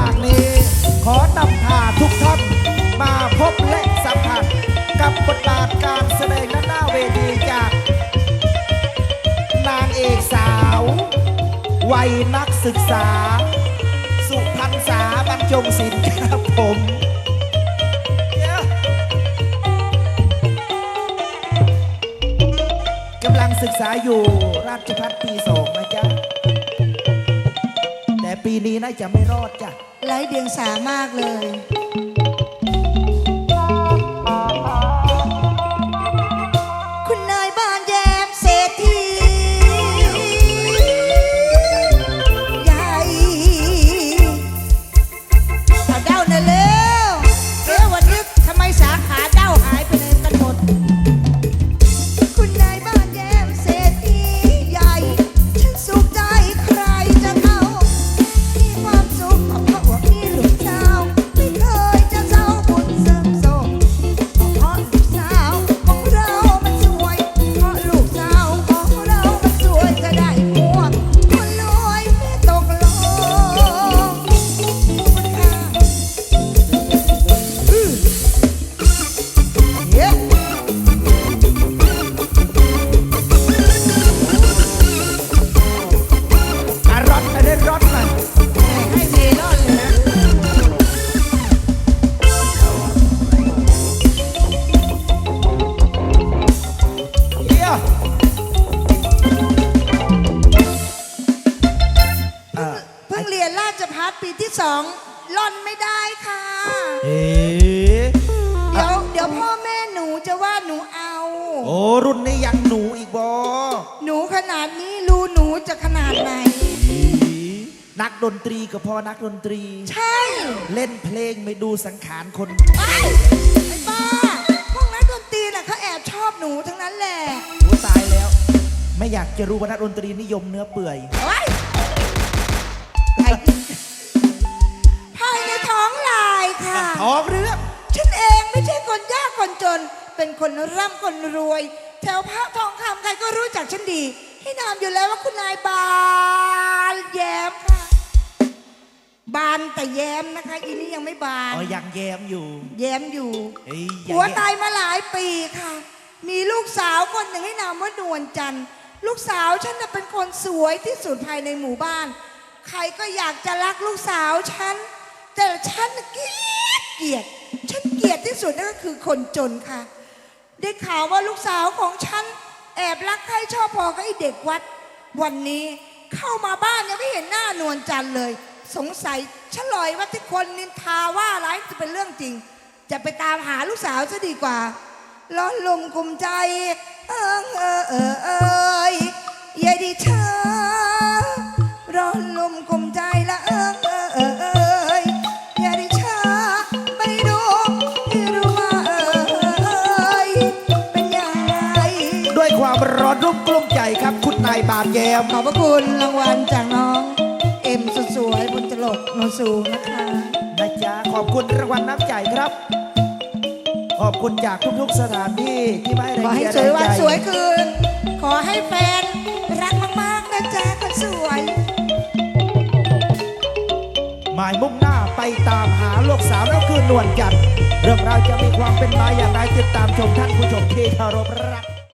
างนี้ ขอนำพาทุกท่านมาพบและสัมผัส กับบทบาทการแสดงหน้าเวทีจาก นางเอกสาว วัยนักศึกษา สุพรรณษาบรรจงศิลป์ครับผมกำลังศึกษาอยู่ราชพัฒปีสองนะจ๊ะ ปีนี้น่าจะไม่รอดจ้ะไร้เดียงสามากเลย ปีที่สองล่อนไม่ได้ค่ะ เอ๊ะเดี๋ยวเดี๋ยวพ่อแม่หนูจะว่าหนูเอา โอ้รุ่นนี้ยังหนูอีกบอหนูขนาดนี้รูหนูจะขนาดไหนนักดนตรีก็พอนักดนตรี ใช่เล่นเพลงไม่ดูสังขารคน ไอ้ไอ้บ้า พวกนักดนตรีน่ะเขาแอบชอบหนูทั้งนั้นแหละโอ้ตายแล้ว ไม่อยากจะรู้ว่านักดนตรีนิยมเนื้อเปื่อยเฮ้ยไอ้ ท้องเรื่องฉันเองไม่ใช่คนยากคนจน เป็นคนร่ำคนรวย แถวพระทองคำใครก็รู้จักฉันดี ให้นามอยู่แล้วว่าคุณนายบานแย้มค่ะ บานแต่แย้มนะคะอีนี้ยังไม่บาน อ๋อยังแย้มอยู่ แย้มอยู่เฮ้ยอหัวแมตายมาหลายปีค่ะ มีลูกสาวคนหนึ่งให้นามว่านวลจันทร์ลูกสาวฉันน่ะเป็นคนสวยที่สุดภายในหมู่บ้าน ใครก็อยากจะรักลูกสาวฉัน แต่ฉันน่ะเกลียด เกลียด ฉันเกลียดที่สุดนั่นก็คือคนจนค่ะ ได้ข่าวว่าลูกสาวของฉันแอบรักใครชอบพอกับไอ้เด็กวัด วันนี้เข้ามาบ้านยังไม่เห็นหน้านวลจันทร์เลย สงสัยฉลอยว่าที่คนนินทาว่าร้ายจะเป็นเรื่องจริง จะไปตามหาลูกสาวซะดีกว่าร้อนลมกุมใจ เอิงเออเออเอย ร้อนรุ่มกลุ้มใจครับคุณนายบานแย้มขอบพระคุณรางวัลจากน้อง เอ็มสุดสวยบนตลกโนสูงนะคะนะจ๊ะขอบคุณรางวัลน้ำใจครับ ขอบคุณจากทุกๆสถานที่ที่มาให้แรของให้เชียร์สวยแรงวันใจสวยคืน ขอให้แฟนรักมากๆนะจ๊ะคนสวย หมายมุ่งหน้าไปตามหาลูกสาวแล้วคือนวลจันทร์เรื่องราวจะมีความเป็นมาอย่างไรติดตามชมท่านผู้ชมที่เคารพรัก